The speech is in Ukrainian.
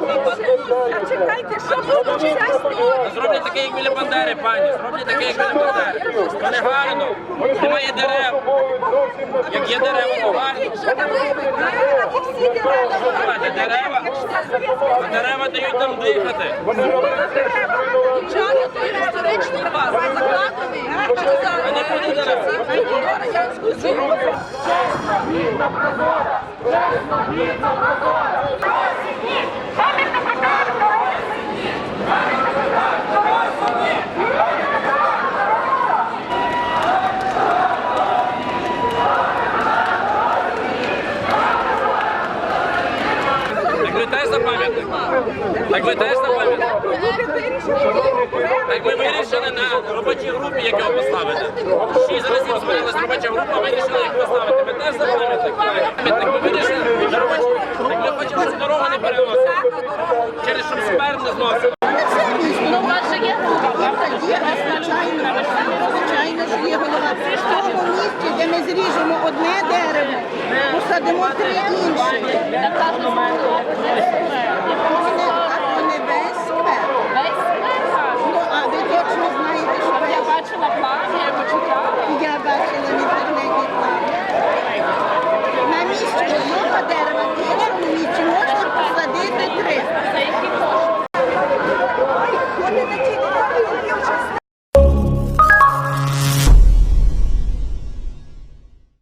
А чекайте, що буде було чесно? Зроблять таке, як біля Бандери, пані. Зроблять таке, як біля Бандери. То не гарно. Немає дерев. Як є дерева, то гарно. Що там вибрали? дерева. Слухайте, дерева, дерева дають нам дихати. Чого той історичний баз закладений? А не буде дерева. Так ви теж за пам'ятник? Так ви теж за пам'ятник? Так ми вирішили на робочій групі, як його поставити. Шість разів збиралась робоча група, вирішили, як поставити. Ви теж за пам'ятник. Пам'ятник вирішили на робочій Так ми хочемо, щоб дорогу не переносила. Через щоб спер не. дерево, посадимо три інші. така